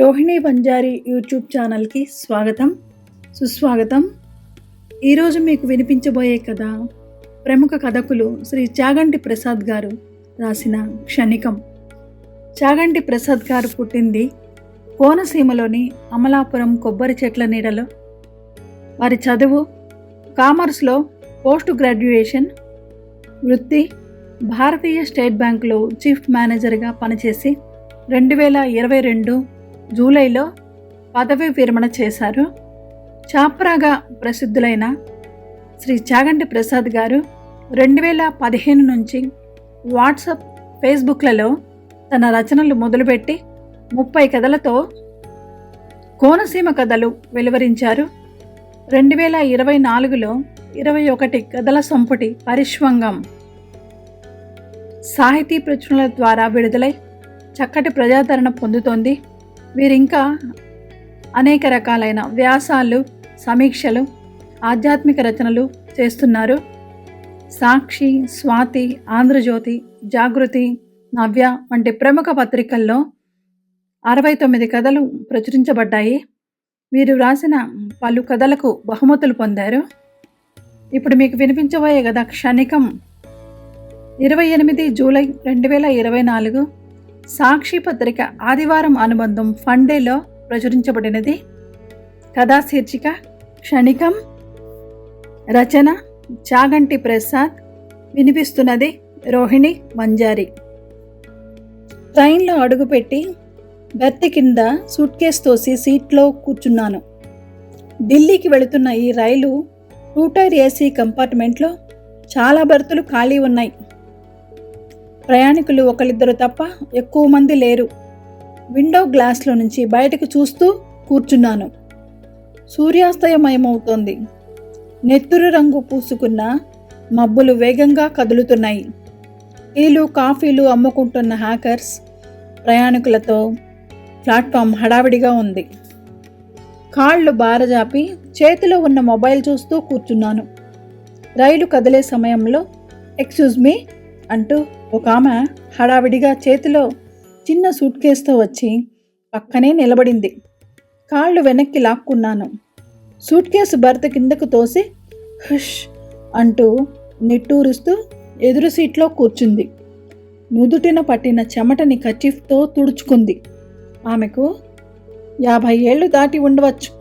Rohini Banjara YouTube ఛానల్కి స్వాగతం. సుస్వాగతం. ఈరోజు మీకు వినిపించబోయే కథ ప్రముఖ కథకులు శ్రీ చాగంటి ప్రసాద్ గారు రాసిన క్షణికం. చాగంటి ప్రసాద్ గారు పుట్టింది కోనసీమలోని అమలాపురం కొబ్బరి చెట్ల నీడలో. వారి చదువు కామర్స్లో పోస్ట్ గ్రాడ్యుయేషన్ వృత్తి భారతీయ స్టేట్ బ్యాంకులో చీఫ్ మేనేజర్గా పనిచేసి రెండు వేల ఇరవై రెండు జూలైలో పదవీ విరమణ చేశారు. చాప్రాగా ప్రసిద్ధులైన శ్రీ చాగంటి ప్రసాద్ గారు రెండు వేల పదిహేను నుంచి వాట్సాప్ ఫేస్బుక్లలో తన రచనలు మొదలుపెట్టి ముప్పై కథలతో కోనసీమ కథలు వెలువరించారు. రెండు వేల ఇరవై నాలుగులో ఇరవై ఒకటి కథల సంపుటి పరిష్వంగం సాహితీ ప్రచురణల ద్వారా విడుదలై చక్కటి ప్రజాదరణ పొందుతోంది. వీరింకా అనేక రకాలైన వ్యాసాలు సమీక్షలు ఆధ్యాత్మిక రచనలు చేస్తున్నారు. సాక్షి స్వాతి ఆంధ్రజ్యోతి జాగృతి నవ్య వంటి ప్రముఖ పత్రికల్లో అరవై తొమ్మిది కథలు ప్రచురించబడ్డాయి. వీరు వ్రాసిన పలు కథలకు బహుమతులు పొందారు. ఇప్పుడు మీకు వినిపించబోయే కథ క్షణికం. ఇరవై ఎనిమిది జూలై రెండు వేల ఇరవై నాలుగు సాక్షి పత్రిక ఆదివారం అనుబంధం ఫండేలో ప్రచురించబడినది. కథా శీర్షిక క్షణికం రచన చాగంటి ప్రసాద్ వినిపిస్తున్నది రోహిణి మంజారి. ట్రైన్లో అడుగుపెట్టి బెర్త్ కింద సూట్ కేస్ తోసి సీట్లో కూర్చున్నాను. ఢిల్లీకి వెళుతున్న ఈ రైలు టూ టైర్ ఏసీ కంపార్ట్మెంట్లో చాలా బెర్తులు ఖాళీ ఉన్నాయి. ప్రయాణికులు ఒకరిద్దరు తప్ప ఎక్కువ మంది లేరు. విండో గ్లాస్లో నుంచి బయటకు చూస్తూ కూర్చున్నాను. సూర్యాస్తయమయమవుతోంది నెత్తురు రంగు పూసుకున్న మబ్బులు వేగంగా కదులుతున్నాయి. టీలు కాఫీలు అమ్ముకుంటున్న హ్యాకర్స్ ప్రయాణికులతో ప్లాట్ఫామ్ హడావిడిగా ఉంది. కాళ్ళు బారజాపి చేతిలో ఉన్న మొబైల్ చూస్తూ కూర్చున్నాను. రైలు కదిలే సమయంలో ఎక్స్క్యూజ్ మీ అంటూ ఒక ఆమె హడావిడిగా చేతిలో చిన్న సూట్ కేసుతో వచ్చి పక్కనే నిలబడింది. కాళ్ళు వెనక్కి లాక్కున్నాను. సూట్ కేసు భర్త కిందకు తోసి హుష్ అంటూ నిట్టూరుస్తూ ఎదురు సీట్లో కూర్చుంది. నుదుటిన పట్టిన చెమటని కచిఫ్తో తుడుచుకుంది. ఆమెకు యాభై ఏళ్ళు దాటి ఉండవచ్చు.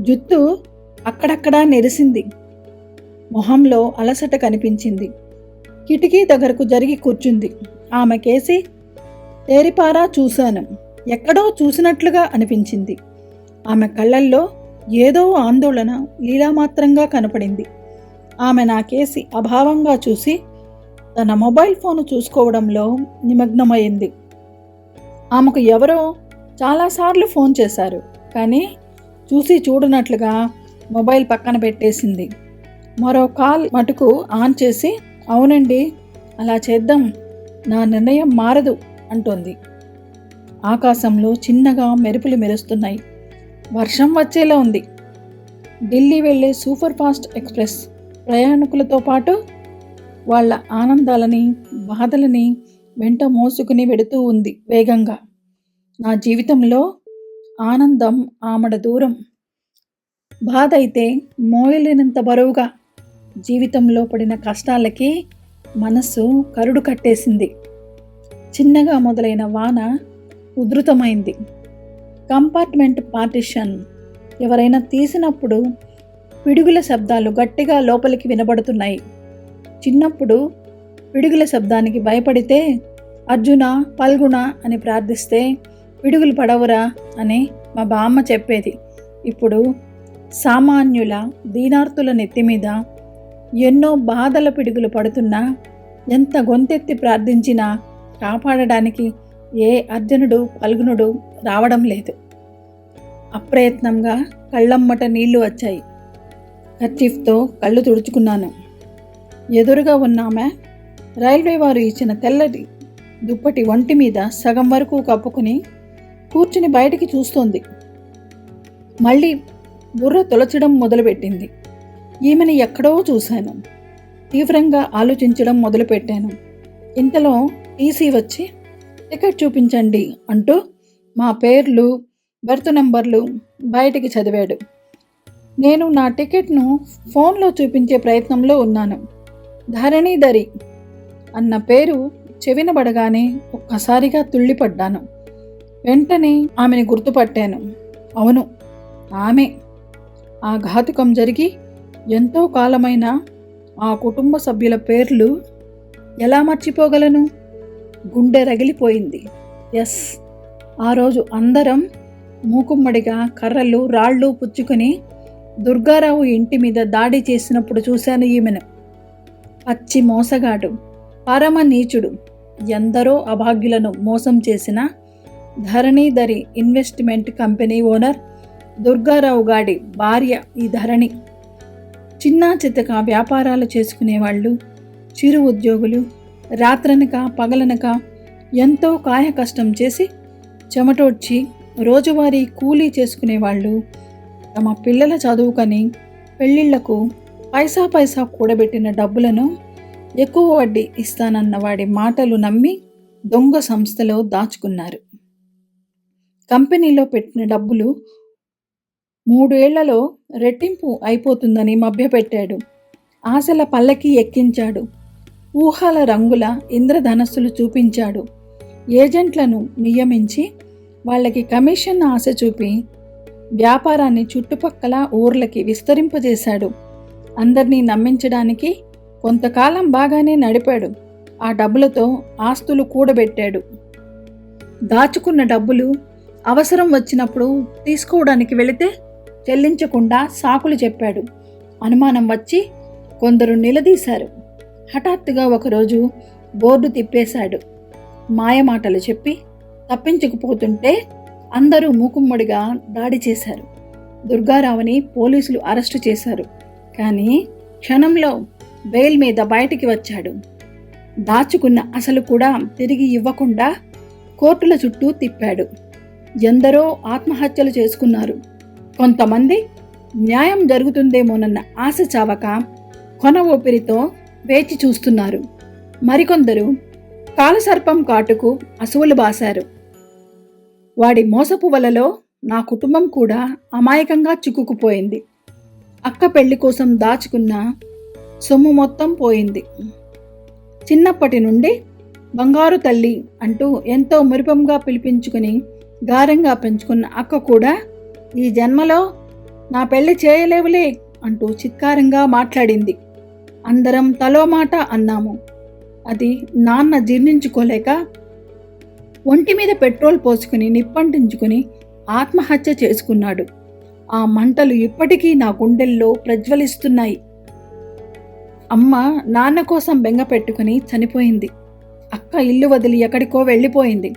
జుత్తు అక్కడక్కడా నెరిసింది. మొహంలో అలసట కనిపించింది. కిటికీ దగ్గరకు జరిగి కూర్చుంది. ఆమె కేసి తేరిపారా చూశాను. ఎక్కడో చూసినట్లుగా అనిపించింది. ఆమె కళ్ళల్లో ఏదో ఆందోళన లీలామాత్రంగా కనపడింది. ఆమె నా కేసి అభావంగా చూసి తన మొబైల్ ఫోన్ చూసుకోవడంలో నిమగ్నమైంది ఆమెకు ఎవరో చాలాసార్లు ఫోన్ చేశారు. కానీ చూసి చూడనట్లుగా మొబైల్ పక్కన పెట్టేసింది. మరో కాల్ మటుకు ఆన్ చేసి అవునండి అలా చేద్దాం. నా నిర్ణయం మారదు అంటోంది. ఆకాశంలో చిన్నగా మెరుపులు మెరుస్తున్నాయి. వర్షం వచ్చేలా ఉంది. ఢిల్లీ వెళ్ళే సూపర్ ఫాస్ట్ ఎక్స్ప్రెస్ ప్రయాణికులతో పాటు వాళ్ళ ఆనందాలని బాధలని వెంట మోసుకుని వెడుతూ ఉంది వేగంగా. నా జీవితంలో ఆనందం ఆమడ దూరం. బాధ అయితే మోయలేనంత బరువుగా జీవితంలో పడిన కష్టాలకి మనస్సు కరుడు కట్టేసింది. చిన్నగా మొదలైన వాన ఉధృతమైంది. కంపార్ట్మెంట్ పార్టిషన్ ఎవరైనా తీసినప్పుడు పిడుగుల శబ్దాలు గట్టిగా లోపలికి వినబడుతున్నాయి. చిన్నప్పుడు పిడుగుల శబ్దానికి భయపడితే అర్జున పల్గుణ అని ప్రార్థిస్తే పిడుగులు పడవురా అని మా బామ్మ చెప్పేది. ఇప్పుడు సామాన్యుల దీనార్థుల నెత్తి మీద ఎన్నో బాధల పిడుగులు పడుతున్నా ఎంత గొంతెత్తి ప్రార్థించినా కాపాడడానికి ఏ అర్జునుడు పల్గునుడు రావడం లేదు. అప్రయత్నంగా కళ్ళమ్మట నీళ్ళు వచ్చాయి. కర్చీఫ్తో కళ్ళు తుడుచుకున్నాను. ఎదురుగా ఉన్న ఆమె రైల్వే వారు ఇచ్చిన తెల్లటి దుప్పటి ఒంటి మీద సగం వరకు కప్పుకొని కూర్చుని బయటికి చూస్తోంది. మళ్ళీ బుర్ర తొలచడం మొదలుపెట్టింది. ఈమెను ఎక్కడో చూశాను. తీవ్రంగా ఆలోచించడం మొదలుపెట్టాను. ఇంతలో టీసీ వచ్చి టికెట్ చూపించండి అంటూ మా పేర్లు బెర్త్ నెంబర్లు బయటికి చదివాడు. నేను నా టికెట్ను ఫోన్లో చూపించే ప్రయత్నంలో ఉన్నాను. ధరణీధరి అన్న పేరు చెవినబడగానే ఒక్కసారిగా తుళ్ళిపడ్డాను. వెంటనే ఆమెను గుర్తుపట్టాను. అవును ఆమె. ఆ ఘాతుకం జరిగి ఎంతో కాలమైన ఆ కుటుంబ సభ్యుల పేర్లు ఎలా మర్చిపోగలను? గుండె రగిలిపోయింది. ఎస్ ఆ రోజు అందరం మూకుమ్మడిగా కర్రలు రాళ్ళు పుచ్చుకొని దుర్గారావు ఇంటి మీద దాడి చేసినప్పుడు చూశాను ఈమెను. పచ్చి మోసగాడు పరమ నీచుడు ఎందరో అభాగ్యులను మోసం చేసిన Dharanidhari investment company owner Durgarao గాడి భార్య ఈ ధరణి. చిన్నా చితక వ్యాపారాలు చేసుకునేవాళ్ళు చిరు ఉద్యోగులు రాత్రనక పగలనక ఎంతో కాయ కష్టం చేసి చెమటోడ్చి రోజువారీ కూలీ చేసుకునేవాళ్ళు. తమ పిల్లల చదువుకని పెళ్ళిళ్ళకు పైసా పైసా కూడబెట్టిన డబ్బులను ఎక్కువ వడ్డీ ఇస్తానన్న వాడి మాటలు నమ్మి దొంగ సంస్థలో దాచుకున్నారు. కంపెనీలో పెట్టిన డబ్బులు మూడేళ్ళలో రెట్టింపు అయిపోతుందని మభ్యపెట్టాడు. ఆశల పల్లకి ఎక్కించాడు. ఊహల రంగుల ఇంద్రధనస్సులు చూపించాడు. ఏజెంట్లను నియమించి వాళ్ళకి కమిషన్ ఆశ చూపి వ్యాపారాన్ని చుట్టుపక్కల ఊర్లకి విస్తరింపజేశాడు. అందరినీ నమ్మించడానికి కొంతకాలం బాగానే నడిపాడు. ఆ డబ్బులతో ఆస్తులు కూడబెట్టాడు. దాచుకున్న డబ్బులు అవసరం వచ్చినప్పుడు తీసుకోవడానికి వెళితే చెల్లించకుండా సాకులు చెప్పాడు. అనుమానం వచ్చి కొందరు నిలదీశారు. హఠాత్తుగా ఒకరోజు బోర్డు తిప్పేశాడు. మాయమాటలు చెప్పి తప్పించకపోతుంటే అందరూ మూకుమ్మడిగా దాడి చేశారు. దుర్గారావుని పోలీసులు అరెస్టు చేశారు. కానీ క్షణంలో బెయిల్ మీద బయటికి వచ్చాడు. దాచుకున్న అసలు కూడా తిరిగి ఇవ్వకుండా కోర్టుల చుట్టూ తిప్పాడు. ఎందరో ఆత్మహత్యలు చేసుకున్నారు. కొంతమంది న్యాయం జరుగుతుందేమోనన్న ఆశ చావక కొన ఊపిరితో వేచి చూస్తున్నారు. మరికొందరు కాలసర్పం కాటుకు అసువులు బాశారు. వాడి మోసపు వలలో నా కుటుంబం కూడా అమాయకంగా చిక్కుకుపోయింది. అక్క పెళ్ళి కోసం దాచుకున్న సొమ్ము మొత్తం పోయింది. చిన్నప్పటి నుండి బంగారు తల్లి అంటూ ఎంతో మురిపంగా పిలిపించుకుని గారంగా పెంచుకున్న అక్క కూడా ఈ జన్మలో నా పెళ్ళి చేయలేవులే అంటూ చిత్కారంగా మాట్లాడింది. అందరం తలో మాట అన్నాము. అది నాన్న జీర్ణించుకోలేక ఒంటి మీద పెట్రోల్ పోసుకుని నిప్పంటించుకుని ఆత్మహత్య చేసుకున్నాడు. ఆ మంటలు ఇప్పటికీ నా గుండెల్లో ప్రజ్వలిస్తున్నాయి. అమ్మ నాన్న కోసం బెంగ పెట్టుకుని చనిపోయింది. అక్క ఇల్లు వదిలి ఎక్కడికో వెళ్ళిపోయింది.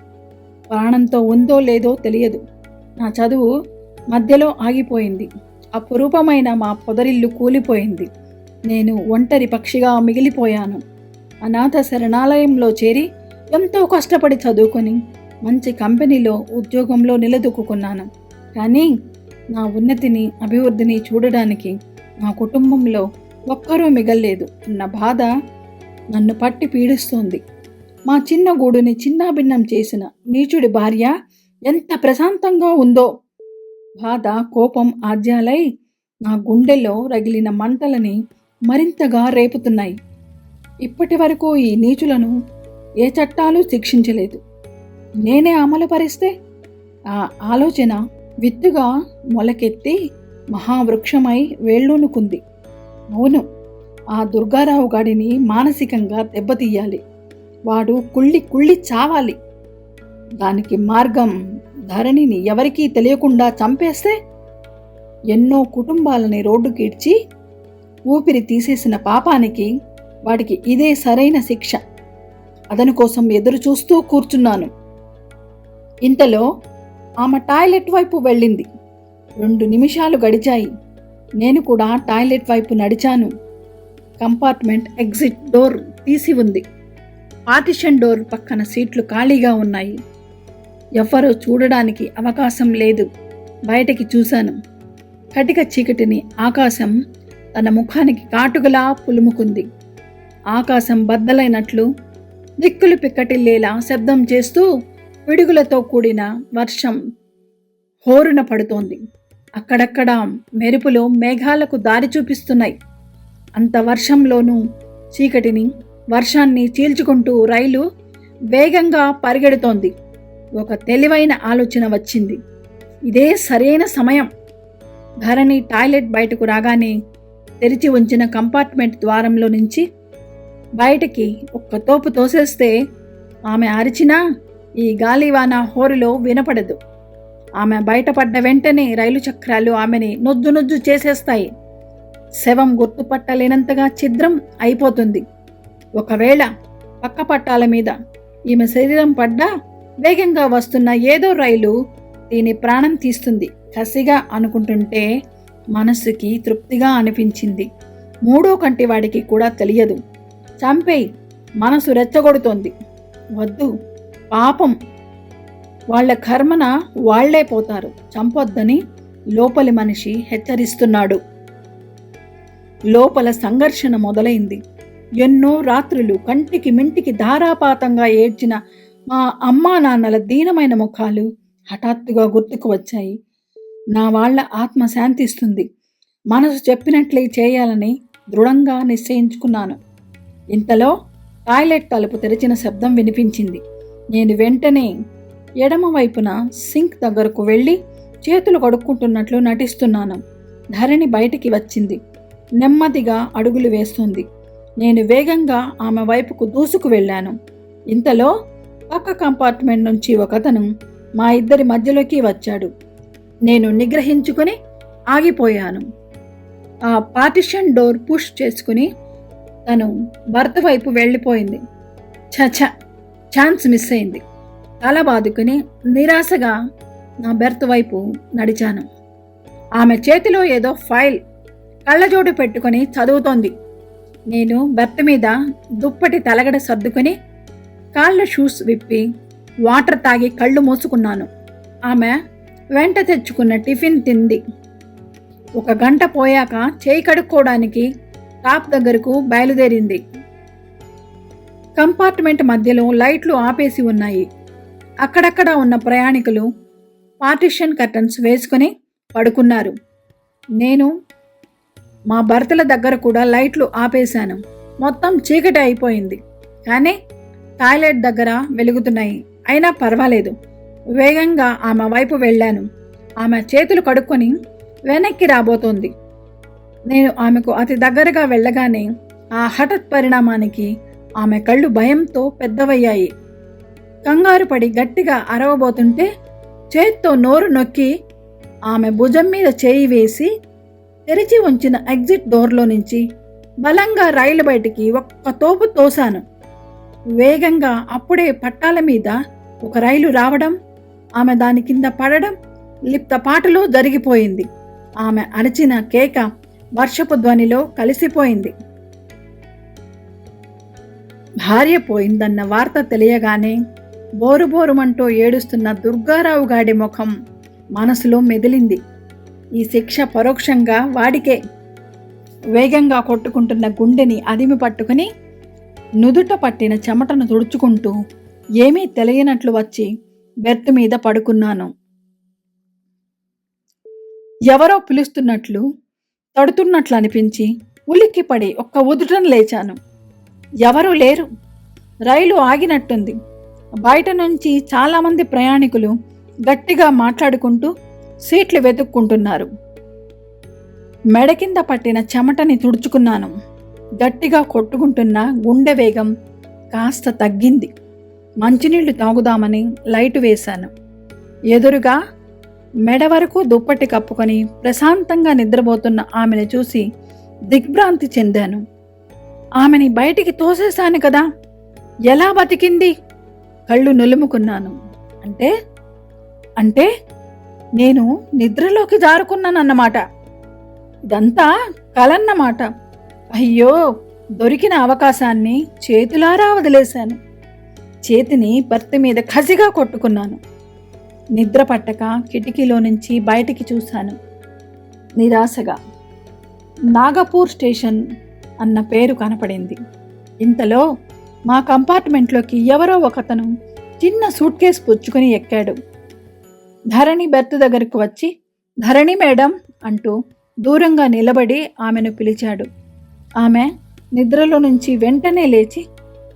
ప్రాణంతో ఉందో లేదో తెలియదు. నా చదువు మధ్యలో ఆగిపోయింది. అపురూపమైన మా పొదరిల్లు కూలిపోయింది. నేను ఒంటరి పక్షిగా మిగిలిపోయాను. అనాథ శరణాలయంలో చేరి ఎంతో కష్టపడి చదువుకొని మంచి కంపెనీలో ఉద్యోగంలో నిలదొక్కున్నాను కానీ నా ఉన్నతిని అభివృద్ధిని చూడడానికి నా కుటుంబంలో ఒక్కరూ మిగల్లేదు అన్న బాధ నన్ను పట్టి పీడిస్తోంది. మా చిన్న గూడుని చిన్నాభిన్నం చేసిన నీచుడి భార్య ఎంత ప్రశాంతంగా ఉందో బాధ కోపం ఆద్యాలై నా గుండెలో రగిలిన మంటలని మరింతగా రేపుతున్నాయి. ఇప్పటి వరకు ఈ నీచులను ఏ చట్టాలు శిక్షించలేదు. నేనే అమలుపరిస్తే ఆ ఆలోచన విత్తుగా మొలకెత్తి మహావృక్షమై వేళ్ళూనుకుంది. అవును ఆ దుర్గారావు గాడిని మానసికంగా దెబ్బతీయాలి. వాడు కుళ్ళి కుళ్ళి చావాలి. దానికి మార్గం ధరణిని ఎవరికీ తెలియకుండా చంపేస్తే ఎన్నో కుటుంబాలని రోడ్డుకీడ్చి ఊపిరి తీసేసిన పాపానికి వాడికి ఇదే సరైన శిక్ష. అతని కోసం ఎదురు చూస్తూ కూర్చున్నాను. ఇంతలో ఆమె టాయిలెట్ వైపు వెళ్ళింది. రెండు నిమిషాలు గడిచాయి. నేను కూడా టాయిలెట్ వైపు నడిచాను. కంపార్ట్మెంట్ ఎగ్జిట్ డోర్ తీసి ఉంది. పార్టిషన్ డోర్ పక్కన సీట్లు ఖాళీగా ఉన్నాయి. ఎవ్వరూ చూడడానికి అవకాశం లేదు. బయటికి చూశాను. కటిక చీకటిని ఆకాశం తన ముఖానికి కాటుగలా పులుముకుంది. ఆకాశం బద్దలైనట్లు దిక్కులు పిక్కటిల్లేలా శబ్దం చేస్తూ పిడుగులతో కూడిన వర్షం హోరున పడుతోంది. అక్కడక్కడ మెరుపులు మేఘాలకు దారి చూపిస్తున్నాయి. అంత వర్షంలోనూ చీకటిని వర్షాన్ని చీల్చుకుంటూ రైలు వేగంగా పరిగెడుతోంది. ఒక తెలివైన ఆలోచన వచ్చింది. ఇదే సరైన సమయం. ధరణి టాయిలెట్ బయటకు రాగానే తెరిచి ఉంచిన కంపార్ట్మెంట్ ద్వారంలో నుంచి బయటికి ఒక్క తోపు తోసేస్తే ఆమె అరిచినా ఈ గాలివాన హోరులో వినపడదు. ఆమె బయటపడ్డ వెంటనే రైలు చక్రాలు ఆమెని నొద్దు నొద్దు చేసేస్తాయి. శవం గుర్తుపట్టలేనంతగా ఛిద్రం అయిపోతుంది. ఒకవేళ పక్క పట్టాల మీద ఈమె శరీరం పడ్డా వేగంగా వస్తున్న ఏదో రైలు దీని ప్రాణం తీస్తుంది. కసిగా అనుకుంటుంటే మనసుకి తృప్తిగా అనిపించింది. మూడో కంటి వాడికి కూడా తెలియదు. చంపేయి మనసు రెచ్చగొడుతోంది. వద్దు పాపం. వాళ్ళ కర్మన వాళ్ళే పోతారు. చంపొద్దని లోపలి మనిషి హెచ్చరిస్తున్నాడు. లోపల సంఘర్షణ మొదలైంది. ఎన్నో రాత్రులు కంటికి మింటికి ధారాపాతంగా ఏడ్చిన మా అమ్మా నాన్నల దీనమైన ముఖాలు హఠాత్తుగా గుర్తుకు వచ్చాయి. నా వాళ్ళ ఆత్మ శాంతిస్తుంది. మనసు చెప్పినట్లే చేయాలని దృఢంగా నిశ్చయించుకున్నాను. ఇంతలో టాయిలెట్ తలుపు తెరిచిన శబ్దం వినిపించింది. నేను వెంటనే ఎడమ వైపున సింక్ దగ్గరకు వెళ్ళి చేతులు కడుక్కుంటున్నట్లు నటిస్తున్నాను. ధరణి బయటికి వచ్చింది. నెమ్మదిగా అడుగులు వేస్తుంది. నేను వేగంగా ఆమె వైపుకు దూసుకు వెళ్ళాను. ఇంతలో పక్క కంపార్ట్మెంట్ నుంచి ఒకతను మా ఇద్దరి మధ్యలోకి వచ్చాడు. నేను నిగ్రహించుకుని ఆగిపోయాను. ఆ పార్టిషన్ డోర్ పుష్ చేసుకుని తను భర్త వైపు వెళ్ళిపోయింది. చచ ఛాన్స్ మిస్ అయింది. తల బాదుకుని నిరాశగా నా బెర్త్ వైపు నడిచాను. ఆమె చేతిలో ఏదో ఫైల్ కళ్ళజోడు పెట్టుకొని చదువుతోంది. నేను బెర్త్ మీద దుప్పటి తలగడ సర్దుకొని కాళ్ళ షూస్ విప్పి వాటర్ తాగి కళ్ళు మూసుకున్నాను. ఆమె వెంట తెచ్చుకున్న టిఫిన్ తింది. ఒక గంట పోయాక చేయి కడుక్కోవడానికి టాప్ దగ్గరకు బయలుదేరింది. కంపార్ట్మెంట్ మధ్యలో లైట్లు ఆపేసి ఉన్నాయి. అక్కడక్కడ ఉన్న ప్రయాణికులు పార్టిషన్ కర్టన్స్ వేసుకుని పడుకున్నారు. నేను మా భర్తల దగ్గర కూడా లైట్లు ఆపేశాను. మొత్తం చీకటి అయిపోయింది. కానీ టాయిలెట్ దగ్గర వెలుగుతున్నాయి. అయినా పర్వాలేదు. వేగంగా ఆమె వైపు వెళ్ళాను. ఆమె చేతులు కడుక్కొని వెనక్కి రాబోతోంది. నేను ఆమెకు అతి దగ్గరగా వెళ్ళగానే ఆ హఠత్ పరిణామానికి ఆమె కళ్ళు భయంతో పెద్దవయ్యాయి. కంగారు పడి గట్టిగా అరవబోతుంటే చేత్తో నోరు నొక్కి ఆమె భుజం మీద చేయి వేసి తెరిచి ఉంచిన ఎగ్జిట్ డోర్లో నుంచి బలంగా రైలు బయటికి ఒక్క తోపు తోశాను. వేగంగా అప్పుడే పట్టాల మీద ఒక రైలు రావడం ఆమె దాని కింద పడడం లిప్త పాటలో జరిగిపోయింది. ఆమె అరిచిన కేక వర్షపు ధ్వనిలో కలిసిపోయింది. భార్య పోయిందన్న వార్త తెలియగానే బోరుబోరుమంటూ ఏడుస్తున్న దుర్గారావు గాడి ముఖం మనసులో మెదిలింది. ఈ శిక్ష పరోక్షంగా వాడికే. వేగంగా కొట్టుకుంటున్న గుండెని అదిమి పట్టుకుని నుదుట పట్టిన చెమటను తుడుచుకుంటూ ఏమీ తెలియనట్లు వచ్చి బెర్త్ మీద పడుకున్నాను. ఎవరో పిలుస్తున్నట్లు తడుతున్నట్లు అనిపించి ఉలిక్కిపడి ఒక్క ఉదుటను లేచాను. ఎవరూ లేరు. రైలు ఆగినట్టుంది. బయట నుంచి చాలామంది ప్రయాణికులు గట్టిగా మాట్లాడుకుంటూ సీట్లు వెతుక్కుంటున్నారు. మెడ కింద పట్టిన చెమటని తుడుచుకున్నాను. గట్టిగా కొట్టుకుంటున్న గుండె వేగం కాస్త తగ్గింది. మంచినీళ్ళు తాగుదామని లైటు వేశాను. ఎదురుగా మెడ వరకు దుప్పటి కప్పుకొని ప్రశాంతంగా నిద్రపోతున్న ఆమెను చూసి దిగ్భ్రాంతి చెందాను. ఆమెని బయటికి తోసేశాను కదా ఎలా బతికింది? కళ్ళు నులుముకున్నాను. అంటే? అంటే నేను నిద్రలోకి జారుకున్నానన్నమాట. ఇదంతా కలన్నమాట. అయ్యో దొరికిన అవకాశాన్ని చేతులారా వదిలేశాను. చేతిని భర్త మీద కసిగా కొట్టుకున్నాను. నిద్ర పట్టక కిటికీలో నుంచి బయటికి చూశాను. నిరాశగా నాగపూర్ స్టేషన్ అన్న పేరు కనపడింది. ఇంతలో మా కంపార్ట్మెంట్లోకి ఎవరో ఒకతను చిన్న సూట్ కేస్ పుచ్చుకుని ఎక్కాడు. ధరణి బెర్త్ దగ్గరకు వచ్చి ధరణి మేడం అంటూ దూరంగా నిలబడి ఆమెను పిలిచాడు. ఆమె నిద్రలో నుంచి వెంటనే లేచి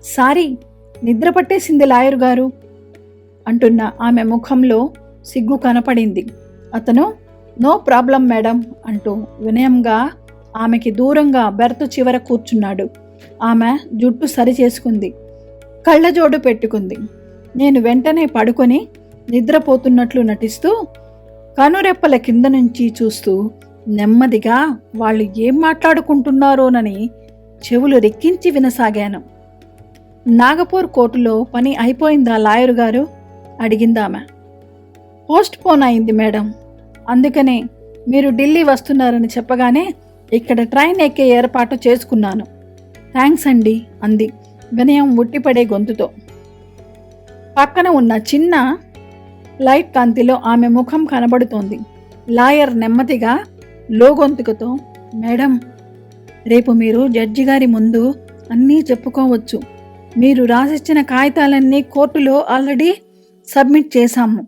సారీ నిద్ర పట్టేసింది లాయర్ గారు అంటున్న ఆమె ముఖంలో సిగ్గు కనపడింది. అతను నో ప్రాబ్లం మేడం అంటూ వినయంగా ఆమెకి దూరంగా బెర్త్ చివర కూర్చున్నాడు. ఆమె జుట్టు సరి చేసుకుంది కళ్ళజోడు పెట్టుకుంది. నేను వెంటనే పడుకొని నిద్రపోతున్నట్లు నటిస్తూ కనురెప్పల కింద నుంచి చూస్తూ నెమ్మదిగా వాళ్ళు ఏం మాట్లాడుకుంటున్నారోనని చెవులు రెక్కించి వినసాగాను. నాగపూర్ కోర్టులో పని అయిపోయిందా లాయరు గారు? అడిగిందామె. పోస్ట్ పోన్ అయింది మేడం. అందుకనే మీరు ఢిల్లీ వస్తున్నారని చెప్పగానే ఇక్కడ ట్రైన్ ఎక్కే ఏర్పాటు చేసుకున్నాను. థ్యాంక్స్ అండి అంది. వినయం ఉట్టిపడే గొంతుతో. పక్కన ఉన్న చిన్న లైట్ కాంతిలో ఆమె ముఖం కనబడుతోంది. లాయర్ నెమ్మదిగా లోగొంతుకతో మేడం రేపు మీరు జడ్జి గారి ముందు అన్నీ చెప్పుకోవచ్చు. మీరు రాసిచ్చిన కాగితాలన్నీ కోర్టులో ఆల్రెడీ సబ్మిట్ చేశాము.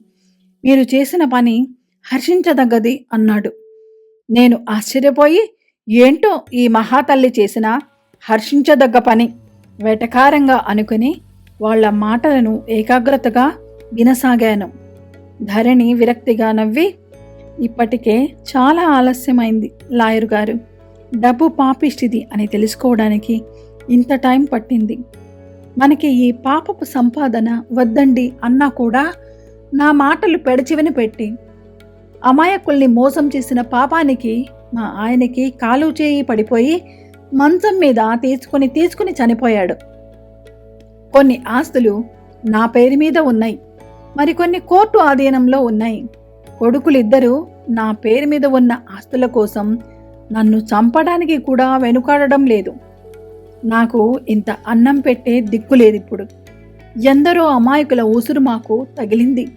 మీరు చేసిన పని హర్షించదగ్గది అన్నాడు. నేను ఆశ్చర్యపోయి ఏంటో ఈ మహాతల్లి చేసిన హర్షించదగ్గ పని వెటకారంగా అనుకుని వాళ్ళ మాటలను ఏకాగ్రతగా వినసాగాను. ధరణి విరక్తిగా నవ్వి ఇప్పటికే చాలా ఆలస్యమైంది లాయర్ గారు. డబ్బు పాపిష్టిది అని తెలుసుకోవడానికి ఇంత టైం పట్టింది. మనకి ఈ పాపపు సంపాదన వద్దండి అన్నా కూడా నా మాటలు పెడచివని పెట్టి. అమాయకుల్ని మోసం చేసిన పాపానికి మా ఆయనకి కాలు చేయి పడిపోయి మంచం మీద తీసుకుని తీసుకుని చనిపోయాడు. కొన్ని ఆస్తులు నా పేరు మీద ఉన్నాయి. మరికొన్ని కోర్టు ఆధీనంలో ఉన్నాయి. కొడుకులిద్దరూ నా పేరు మీద ఉన్న ఆస్తుల కోసం నన్ను చంపడానికి కూడా వెనుకాడడం లేదు. నాకు ఇంత అన్నం పెట్టే దిక్కు లేదు ఇప్పుడు ఎందరో అమాయకుల ఊసురు మాకు తగిలింది.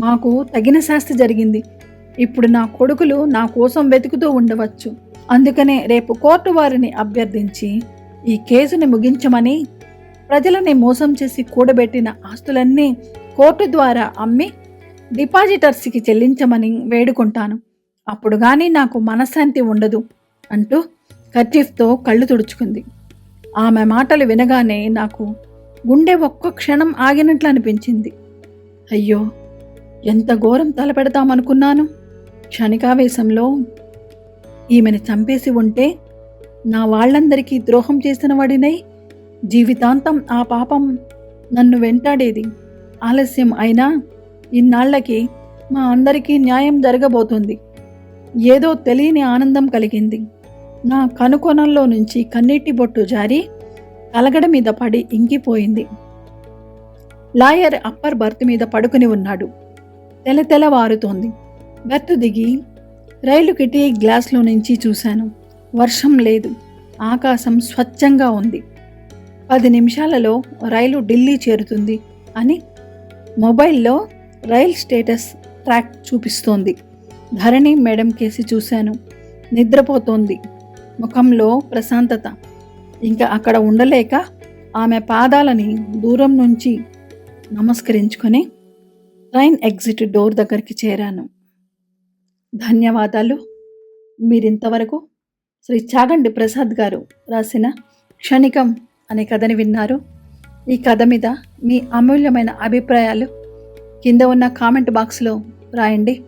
మాకు తగిన శాస్తి జరిగింది. ఇప్పుడు నా కొడుకులు నా కోసం వెతుకుతూ ఉండవచ్చు. అందుకనే రేపు కోర్టు వారిని అభ్యర్థించి ఈ కేసుని ముగించమని ప్రజలని మోసం చేసి కూడబెట్టిన ఆస్తులన్నీ కోర్టు ద్వారా అమ్మి డిపాజిటర్స్కి చెల్లించమని వేడుకుంటాను. అప్పుడు కానీ నాకు మనశ్శాంతి ఉండదు అంటూ కర్చీఫ్తో కళ్ళు తుడుచుకుంది. ఆమె మాటలు వినగానే నాకు గుండె ఒక్క క్షణం ఆగినట్లు అనిపించింది. అయ్యో ఎంత ఘోరం తలపెడతామనుకున్నాను. క్షణికావేశంలో ఈమెను చంపేసి ఉంటే నా వాళ్ళందరికీ ద్రోహం చేసిన వాడినై జీవితాంతం ఆ పాపం నన్ను వెంటాడేది ఆలస్యం అయినా ఇన్నాళ్ళకి మా అందరికీ న్యాయం జరగబోతుంది. ఏదో తెలియని ఆనందం కలిగింది. నా కనుకొనంలో నుంచి కన్నీటి బొట్టు జారి తలగడ మీద పడి ఇంకిపోయింది. లాయర్ అప్పర్ బర్త్ మీద పడుకుని ఉన్నాడు. తెల తెలవారుతోంది బెర్త్ దిగి రైలు కిటి గ్లాస్లో నుంచి చూశాను. వర్షం లేదు. ఆకాశం స్వచ్ఛంగా ఉంది. పది నిమిషాలలో రైలు ఢిల్లీ చేరుతుంది అని మొబైల్లో రైల్ స్టేటస్ ట్రాక్ చూపిస్తోంది. ధరణి మేడం కేసి చూశాను. నిద్రపోతోంది. ముఖంలో ప్రశాంతత. ఇంకా అక్కడ ఉండలేక ఆమె పాదాలని దూరం నుంచి నమస్కరించుకొని ట్రైన్ ఎగ్జిట్ డోర్ దగ్గరికి చేరాను. ధన్యవాదాలు. మీరింతవరకు శ్రీ చాగండి ప్రసాద్ గారు రాసిన క్షణికం అనే కథని విన్నారు. ఈ కథ మీద మీ అమూల్యమైన అభిప్రాయాలు కింద ఉన్న కామెంట్ బాక్స్లో రాయండి.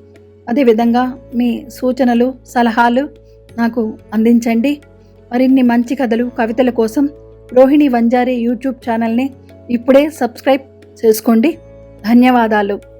అదేవిధంగా మీ సూచనలు సలహాలు నాకు అందించండి. మరిన్ని మంచి కథలు కవితల కోసం రోహిణి వంజారి యూట్యూబ్ ఛానల్ని ఇప్పుడే సబ్స్క్రైబ్ చేసుకోండి. ధన్యవాదాలు.